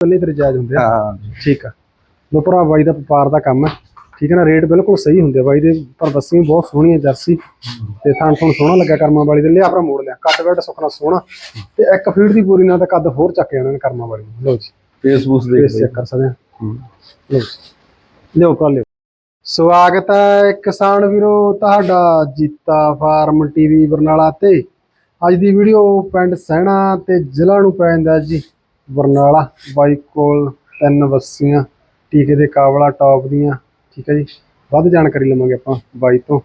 ਪਹਿਲੇ ਤੇ ਜਾਇਜ਼ ਹੁੰਦੇ ਆ। ਹਾਂ ਠੀਕ ਆ। ਲੋ ਭਰਾ ਬਾਈ ਦਾ ਵਪਾਰ ਦਾ ਕੰਮ ਹੈ। ਠੀਕ ਹੈ ਨਾ ਰੇਟ ਬਿਲਕੁਲ ਸਹੀ ਹੁੰਦੇ ਆ। ਬਾਈ ਦੇ ਪਰ ਬੱਸੀ ਬਹੁਤ ਸੋਹਣੀ ਹੈ ਜਰਸੀ। ਤੇ ਥਾਂ ਥਣ ਸੋਹਣਾ ਲੱਗਾ ਕਰਮਾਂ ਵਾਲੀ ਦੇ। ਲਿਆ ਭਰਾ ਮੋੜ ਲਿਆ। ਕੱਦ ਵੱਡ ਸੁਖਣਾ ਸੋਹਣਾ। ਤੇ ਇੱਕ ਫੀਟ ਦੀ ਪੂਰੀ ਨਾਲ ਤਾਂ ਕੱਦ ਹੋਰ ਚੱਕ ਜਾਣਾ ਨੇ ਕਰਮਾਂ ਵਾਲੀ। ਲਓ ਜੀ। ਫੇਸਬੁੱਕ ਦੇਖ ਫੇਸ ਚੈੱਕ ਕਰ ਸਕਦੇ ਆ। ਲਓ ਜੀ। ਲਿਓ ਭਰਾ ਲਿਓ ਸਵਾਗਤ ਹੈ ਕਿਸਾਨ ਵੀਰੋ ਤੁਹਾਡਾ ਜੀਤਾ ਫਾਰਮ ਟੀਵੀ ਬਰਨਾਲਾ ਤੇ। ਅੱਜ ਦੀ ਵੀਡੀਓ ਪਿੰਡ ਸਹਿਣਾ ਤੇ ਜ਼ਿਲ੍ਹਾ ਨੂੰ ਪੈ ਜਾਂਦਾ ਜੀ। ਬਰਨਾਲਾ ਬਾਈ ਕੋਲ ਤਿੰਨ ਬੱਸੀਆਂ ਟੀਕੇ ਦੇ ਕਾਬਲਾ ਟੌਪ ਦੀਆਂ, ਠੀਕ ਹੈ ਜੀ? ਵੱਧ ਜਾਣਕਾਰੀ ਲਵਾਂਗੇ ਆਪਾਂ ਬਾਈ ਤੋਂ।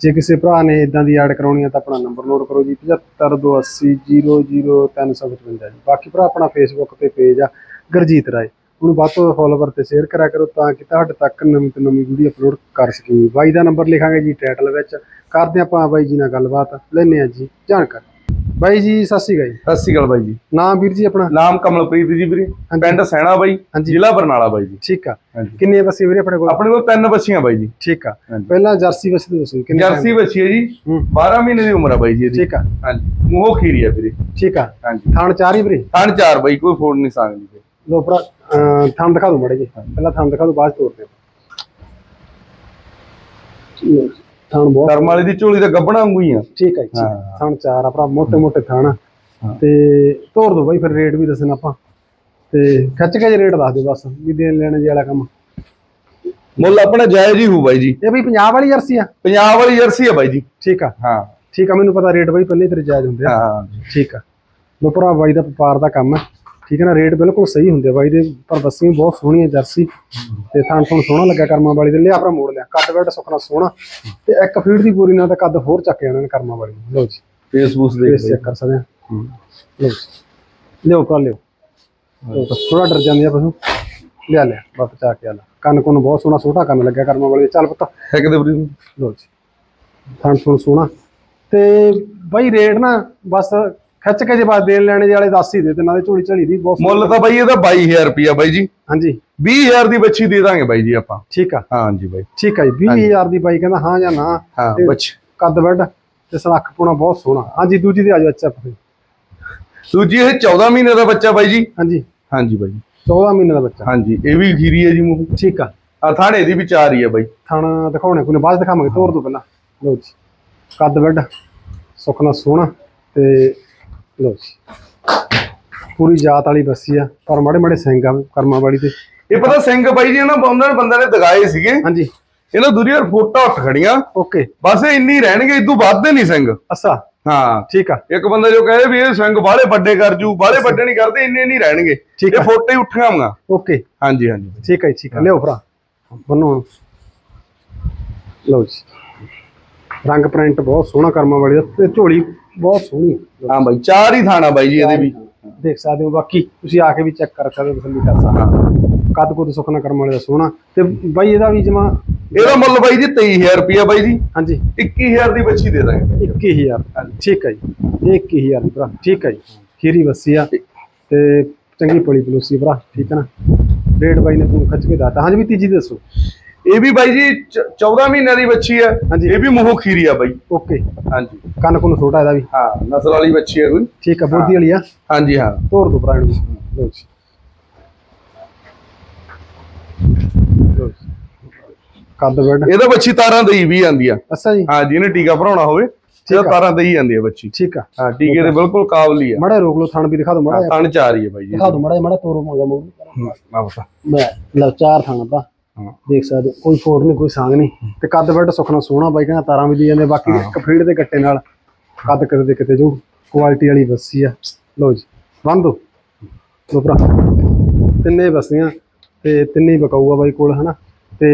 ਜੇ ਕਿਸੇ ਭਰਾ ਨੇ ਇਦਾਂ ਦੀ ਐਡ ਕਰਾਉਣੀ ਆ ਤਾਂ ਆਪਣਾ ਨੰਬਰ ਨੋਟ ਕਰੋ ਜੀ 7528000355 ਜੀ। ਬਾਕੀ ਭਰਾ, ਆਪਣਾ ਫੇਸਬੁੱਕ ਤੇ ਪੇਜ ਆ, ਗੁਰਜੀਤ ਰਾਏ। ਉਹਨੂੰ ਵੱਧ ਤੋਂ ਫੋਲੋਵਰ ਤੇ ਸ਼ੇਅਰ ਕਰਿਆ ਕਰੋ ਤਾਂ ਕਿ ਤੁਹਾਡੇ ਤੱਕ ਨਵੀਂ ਤੋਂ ਨਵੀਂ ਵੀਡੀਓ ਅਪਲੋਡ ਕਰ ਸਕੀਏ। ਬਾਈ ਦਾ ਨੰਬਰ ਲਿਖਾਂਗੇ ਜੀ ਟਾਈਟਲ ਵਿੱਚ। ਕਰਦੇ ਆਪਾਂ ਬਾਈ ਜੀ ਨਾਲ ਗੱਲਬਾਤ। ਲੈਣੇ ਆ ਜੀ ਜਾਣਕਾਰੀ। ਬਾਈ ਜੀ ਸਤਿ ਸ਼੍ਰੀ ਅਕਾਲ ਜੀ। ਸਤਿ ਸ਼੍ਰੀ ਅਕਾਲ ਬਾਈ ਜੀ। ਨਾਮ ਵੀਰ ਜੀ ਆਪਣਾ? ਨਾਮ ਕਮਲਪ੍ਰੀਤ ਜੀ ਵੀਰੇ। ਪਿੰਡ ਸੈਣਾ ਬਾਈ ਹਾਂਜੀ। ਜ਼ਿਲ੍ਹਾ ਬਰਨਾਲਾ ਬਾਈ ਜੀ। ਠੀਕ ਆ। ਕਿੰਨੇ ਬੱਸੇ ਵੀਰੇ ਆਪਣੇ ਕੋਲ? ਆਪਣੇ ਕੋਲ ਤਿੰਨ ਬੱਚੀਆਂ ਬਾਈ ਜੀ। ਠੀਕ ਆ। ਪਹਿਲਾਂ ਜਰਸੀ ਬੱਸੇ ਦੇ ਦੱਸੋ ਕਿੰਨੇ ਜਰਸੀ ਬੱਚੀ ਹੈ ਜੀ ਹੂੰ। 12 ਮਹੀਨੇ ਦੀ ਉਮਰ ਆ ਬਾਈ ਜੀ ਇਹਦੀ। ਠੀਕ ਆ। ਹਾਂਜੀ। ਮੂੰਹੋਂ ਖੀਰੀ ਆ ਵੀਰੇ। ਠੀਕ ਆ। ਹਾਂਜੀ। ਥਾਣ ਚਾਰ ਹੀ ਵੀਰੇ? ਥਣ ਚਾਰ ਬਾਈ ਕੋਈ ਫੋੜ ਨਹੀਂ ਸਕਦੀ ਲੋ ਅਹ ਥਾਣ ਦਿਖਾ ਦੋ ਮੜੇ ਜੀ ਪਹਿਲਾਂ ਥਾਣ ਦਿਖਾ ਦੋ ਬਾਅਦ ਚ ਤੋਰਦੇ ਹਾਂ। ਥਣ ਬਹੁਤ ਕਰਮ ਵਾਲੇ ਦੀ ਝੋਲੀ ਤਾਂ ਗੱਬਣਾ ਵਾਂਗੂ ਹੀ ਆ। ਠੀਕ ਹੈ ਜੀ ਹਾਂ। ਚਾਰ ਆ ਮੋਟੇ ਮੋਟੇ ਥਣ ਤੇ ਤੋਰ ਦੋ ਬਾਈ ਫਿਰ ਰੇਟ ਵੀ ਦੱਸਣਾ ਆਪਾਂ। ਤੇ ਖੱਚ ਕੇ ਜੇ ਰੇਟ ਦੱਸ ਦਿਓ ਬਸ ਵੀ ਦੇਣ ਲੈਣ ਜੇ ਵਾਲਾ ਕੰਮ। ਮੁੱਲ ਆਪਣਾ ਜਾਇਜ਼ ਹੀ ਹੋਊ ਬਾਈ ਜੀ। ਇਹ ਬਈ ਪੰਜਾਬ ਵਾਲੀ ਜਰਸੀ ਆ। ਪੰਜਾਬ ਵਾਲੀ ਜਰਸੀ ਆ ਬਾਈ ਜੀ। ਠੀਕ ਆ। ਹਾਂ। ਠੀਕ ਆ ਮੈਨੂੰ ਪਤਾ ਰੇਟ ਬਾਈ ਪਹਿਲੇ ਹੀ ਜਾਇਜ਼ ਹੁੰਦੇ ਆ। ਹਾਂ। ਠੀਕ ਆ। ਲੋ ਬਾਈ ਦਾ ਵਪਾਰ ਦਾ ਕੰਮ ਆ। ਠੀਕ ਹੈ ਨਾ ਰੇਟ ਬਿਲਕੁਲ ਸਹੀ ਹੁੰਦੇ ਬਾਈ ਦੇ ਪਰ ਬੱਸੀ ਬਹੁਤ ਸੋਹਣੀ ਹੈ ਜਰਸੀ। ਤੇ ਥਾਂ ਥਣ ਸੋਹਣਾ ਲੱਗਾ ਕਰਮਾਂ ਵਾਲੀ ਦੇ ਲਿਆ ਭਰਾ ਮੋੜ ਲਿਆ ਕੱਦ ਵੱਡ ਸੁਖਣਾ ਸੋਹਣਾ। ਤੇ ਇੱਕ ਫੀਟ ਦੀ ਪੂਰੀ ਨਾਲ ਤਾਂ ਕੱਦ ਹੋਰ ਚੱਕ ਜਾਣਾ ਨੇ ਕਰਮਾਂ ਵਾਲੀ। ਲਓ ਜੀ। ਫੇਸਬੁੱਕ ਦੇਖ ਫੇਸ ਚੈੱਕ ਕਰ ਸਕਦੇ ਆ ਲਓ ਜੀ। ਲਿਓ ਭਰਾ ਲਿਓ ਥੋੜਾ ਡਰ ਜਾਂਦੀ ਆ ਪਸ਼ੂ। ਲਿਆ ਲਿਆ ਬਸ ਚਾ ਕੇ ਆ ਲੈ। ਕੰਨ ਕੁੰਨ ਬਹੁਤ ਸੋਹਣਾ ਛੋਟਾ ਕੰਨ ਲੱਗਿਆ ਕਰਮਾਂ ਵਾਲੀ ਦੇ। ਚੱਲ ਪੁੱਤ। ਹੈ ਕਿਤੇ ਵੀਰੇ ਲੋ ਜੀ। ਥਣ ਥਣ ਸੋਹਣਾ। ਤੇ ਬਾਈ ਰੇਟ ਨਾ ਬਸ ਖਿੱਚ ਕੇ ਜੇ ਬਸ ਦੇਣ ਲੈਣੇ ਜੇ ਵਾਲੇ ਦੱਸ ਹੀ ਦੇ ਤੇ ਨਾਲੇ ਝੋਲੀ ਝੜੀ ਦੀ ਬਹੁਤ ਮੁੱਲ ਤਾਂ ਬਾਈ ਇਹਦਾ 22000 ਰੁਪਿਆ ਬਾਈ ਜੀ। ਹਾਂਜੀ। 20000 ਦੀ ਬੱਚੀ ਦੇ ਦਾਂਗੇ ਬਾਈ ਜੀ ਆਪਾਂ। ਠੀਕ ਆ। ਹਾਂਜੀ ਬਾਈ। ਠੀਕ ਆ ਜੀ 20000 ਦੀ ਬਾਈ ਕਹਿੰਦਾ ਹਾਂ ਜਾਂ ਨਾ। ਹਾਂ ਤੇ ਬੱਚ। ਕੱਦ ਵੱਡ ਤੇ ਸਲੱਖ ਪੂਣਾ ਬਹੁਤ ਸੋਹਣਾ। ਹਾਂਜੀ ਦੂਜੀ ਦੇ ਆ ਜਾਓ ਅੱਛਾ ਫਿਰ। ਦੂਜੀ ਇਹ 14 ਮਹੀਨੇ ਦਾ ਬੱਚਾ ਬਾਈ ਜੀ। ਹਾਂਜੀ। ਹਾਂਜੀ ਬਾਈ। 14 ਮਹੀਨੇ ਦਾ ਬੱਚਾ। ਹਾਂਜੀ ਇਹ ਵੀ ਖੀਰੀ ਹੈ ਜੀ ਮੂੰਹ। ਠੀਕ ਆ। ਆ ਥਾਣੇ ਦੀ ਵੀ ਚਾਰ ਹੀ ਹੈ ਬਾਈ। ਥਾਣਾ ਦਿਖਾਉਣੇ ਕੋਈ ਨਾ ਬਾਅਦ ਦਿਖਾਵਾਂਗੇ ਤੋਰ ਦੋ ਪਹਿਲਾਂ। ਲਓ ਜੀ ਕੱਦ ਵੱਡ ਸੁਖਣਾ ਸੋਹਣਾ ਤੇ ਲਓ ਜੀ। ਪੂਰੀ ਜਾਤ ਵਾਲੀ ਬੱਸੀ ਆ ਪਰ ਮਾੜੇ ਮਾੜੇ ਸਿੰਘ ਆ ਕਰਮਾਂ ਵਾਲੀ ਤੇ। ਇਹ ਪਤਾ ਸਿੰਘ ਬਾਈ ਜੀ ਇਹਨਾਂ ਬੰਦਿਆਂ ਬੰਦਿਆਂ ਨੇ ਦਗਾਏ ਸੀਗੇ। ਹਾਂਜੀ। ਇਹਨਾਂ ਦੂਰੀਆਂ ਫੋਟੋ ਉੱਠ ਖੜੀਆਂ। ਓਕੇ। ਬਸ ਇੰਨੀ ਰਹਿਣਗੇ ਇਦੋਂ ਵੱਧ ਨਹੀਂ ਸਿੰਘ। ਅੱਛਾ। ਹਾਂ। ਠੀਕ ਆ। ਇੱਕ ਬੰਦਾ ਜੋ ਕਹੇ ਵੀ ਇਹ ਸਿੰਘ ਬਾਹਲੇ ਵੱਡੇ ਕਰ ਜੂ ਬਾਹਲੇ ਵੱਡੇ ਨਹੀਂ ਕਰਦੇ ਇੰਨੇ ਨਹੀਂ ਰਹਿਣਗੇ। ਠੀਕ ਇਹ ਆ। ਫੋਟੋ ਹੀ ਉੱਠੀਆਂ ਆਂਗਾ ਓਕੇ। ਹਾਂਜੀ ਹਾਂਜੀ। ਠੀਕ ਹੈ ਜੀ, ਠੀਕ ਹੈ ਲਿਓ ਭਰਾ। ਬੰਨੋ। ਲਓ ਜੀ। ਰੰਗ ਪ੍ਰਿੰਟ ਬਹੁਤ ਸੋਹਣਾ ਕਰਮਾਂ ਵਾਲੀ ਦਾ ਤੇ ਝੋਲੀ ਬਹੁਤ ਸੋਹਣੀ ਹੈ। ਬਾਈ ਚਾਰ ਹੀ ਥਾਣਾ ਬਾਈ ਜੀ ਇਹਦੇ ਵੀ। ਦੇਖ ਸਕਦੇ ਹੋ ਬਾਕੀ ਤੁਸੀਂ ਆ ਕੇ ਵੀ ਚੈੱਕ ਕਰ ਸਕਦੇ ਹੋ ਤਸੱਲੀ ਕਰ ਸਕਦੇ ਹੋ। ਕੱਦ ਕੁੱਦ ਸੁਖਣਾ ਕਰਮਾਂ ਵਾਲੇ ਦਾ ਸੋਹਣਾ। ਤੇ ਬਾਈ ਇਹਦਾ ਵੀ ਜਮਾ ਇਹਦਾ ਮੁੱਲ ਬਾਈ ਜੀ 23000 ਰੁਪਿਆ ਬਾਈ ਜੀ। ਹਾਂਜੀ। 21000 ਦੀ ਬੱਚੀ ਦੇ ਦਾਂਗੇ। 21000 ਠੀਕ ਹੈ ਜੀ। ਇਹ 21000 ਦੀ ਭਰਾ। ਠੀਕ ਹੈ ਜੀ। ਖੀਰੀ ਬੱਸੀ ਆ। ਤੇ ਚੰਗੀ ਪਲੀ ਪਲੋਸੀ ਭਰਾ। ਠੀਕ ਹੈ ਨਾ। ਰੇਟ ਬਾਈ ਨੇ ਤੁਹਾਨੂੰ ਖੱਚ ਕੇ ਦੱਸਤਾ ਹਾਂਜੀ ਵੀ ਤੀਜੀ ਦੱਸੋ। ਇਹ ਵੀ ਬਾਈ ਜੀ 14 ਮਹੀਨਿਆਂ ਦੀ ਬੱਚੀ ਹੈ। ਇਹ ਵੀ ਮੂੰਹੋਂ ਖੀਰੀ ਆ ਬਾਈ। ਓਕੇ। ਹਾਂਜੀ। ਕੰਨ ਕੁੰਨ ਛੋਟਾ ਇਹਦਾ ਵੀ। ਹਾਂ ਨਸਲ ਵਾਲੀ ਬੱਚੀ ਹੈ ਕੋਈ। ਠੀਕ ਆ ਬੋਦੀ ਵਾਲੀ ਆ। ਹਾਂਜੀ ਹਾਂ। ਤੋਰ ਦੋ ਭਰਾ ਜੀ। ਕੱਦ ਬੈਡ ਇਹਦਾ ਬੱਚੀ ਤਾਰਾਂ ਦਈ ਵੀ ਜਾਂਦੀ ਆ। ਅੱਛਾ ਜੀ। ਹਾਂ ਜਿਹਨੇ ਟੀਕਾ ਭਰਾਉਣਾ ਹੋਵੇ ਆ। ਤਾਰਾਂ ਦਈ ਜਾਂਦੀ ਆ ਬੱਚੀ ਠੀਕ ਆ। ਹਾਂ ਟੀਕੇ ਦੇ ਬਿਲਕੁਲ ਕਾਬਲੀ ਆ। ਮੜਾ ਰੋਕ ਲਓ ਥਣ ਵੀ ਦਿਖਾ ਦਿਓ ਮੜਾ ਤਣ ਚਾਰ ਹੀ ਆ ਬਾਈ ਜੀ। ਦਿਖਾ ਦਿਓ ਮੜਾ ਮੜਾ ਤੋਰੋ ਮੋਗਾ ਬਤਾ। ਮੈਂ ਲਓ ਚਾਰ ਥਣ ਦਾ। ਦੇਖ ਸਕਦੇ ਹੋ, ਕੋਈ ਫੋੜ ਨਹੀਂ ਕੋਈ ਸਾਂਗ ਨਹੀਂ। ਤੇ ਕੱਦ ਬੈਡ ਸੁਖਣਾ ਸੋਹਣਾ ਬਾਈ ਕਹਿੰਦਾ ਤਾਰਾਂ ਵੀ ਦੀ ਜਾਂਦੇ ਬਾਕੀ ਇੱਕ ਫੀਡ ਦੇ ਗੱਟੇ ਨਾਲ ਕੱਦ ਕਿਤੇ ਦੇ ਕਿਤੇ ਜੋ ਕੁਆਲਿਟੀ ਵਾਲੀ ਬੱਸੀ ਆ। ਲਓ ਜੀ ਬੰਦ ਦੋ ਲਓ ਭਰਾ ਤਿੰਨੇ ਬੱਸੀਆਂ ਤੇ ਤਿੰਨੇ ਹੀ ਬਕਾਊ ਆ ਬਾਈ ਕੋਲ ਹਨਾ? ਤੇ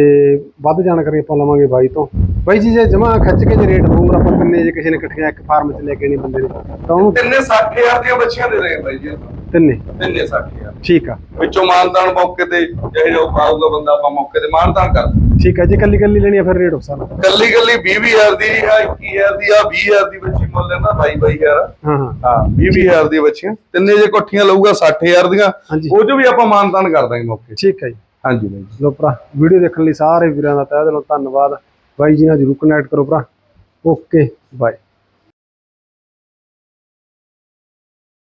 ਵੱਧ ਜਾਣਕਾਰੀ ਆਪਾਂ ਲਵਾਂਗੇ ਬਾਈ ਤੋਂ। ਬਾਈ ਜੀ ਜੇ ਜਮਾ ਖਿੱਚ ਕੇ ਜੇ ਰੇਟ ਹੋਰ ਆਪਾਂ ਤਿੰਨੇ ਜੇ ਕਿਸੇ ਨੇ ਇਕੱਠੀਆਂ ਇੱਕ ਫਾਰਮ 'ਚ ਲੈ ਕੇ ਨਹੀਂ ਬੰਦੇ ਨੇ ਤਾਂ ਉਹਨੂੰ ਤਿੰਨੇ 60000 ਦੀਆਂ ਬੱਚੀਆਂ ਦੇ ਦੇਗੇ ਬਾਈ ਜੀ। ਤਿੰਨੇ? ਤਿੰਨੇ 60000 ਠੀਕ ਆ। ਵਿੱਚੋਂ ਮਾਨਦਾਨ ਮੌਕੇ ਤੇ ਜਿਹੇ ਜੋ ਪਾਊਗਾ ਬੰਦਾ ਆਪਾਂ ਮੌਕੇ ਤੇ ਮਾਨਦਾਨ ਕਰ ਠੀਕ ਆ ਜੇ ਕੱਲੀ ਕੱਲੀ ਲੈਣੀ ਆ ਫਿਰ ਰੇਟ ਨਾਲ ਕੱਲੀ ਕੱਲੀ 20000 ਦੀ ਆ 21000 ਦੀ ਆ 20000 ਦੀ ਬੱਚੀ ਮੁੱਲ ਲੈਂਦਾ 22 22000 ਹਾਂ ਹਾਂ। ਹਾਂ 20000 ਦੀ ਬੱਚੀਆਂ। ਤਿੰਨੇ ਜੇ ਇਕੱਠੀਆਂ ਲਊਗਾ 60000 ਦੀਆਂ। ਉਹ ਚੋਂ ਵੀ ਆਪਾਂ ਮਾਨਦਾਨ ਕਰ ਦਾਂਗੇ ਮੌਕੇ। ਠੀਕ ਹੈ ਜੀ। ਹਾਂਜੀ ਬਾਈ ਜੀ। ਲੋ ਭਰਾ, ਵੀਡੀਓ ਦੇਖਣ ਲਈ ਸਾਰੇ ਵੀਰਾਂ ਦਾ ਤਹਿ ਦਿਲੋਂ ਧੰਨਵਾਦ। ਬਾਈ ਜੀ ਨਾਲ ਜਰੂਰ ਕਨੈਕਟ ਕਰੋ ਭਰਾ। Okay bye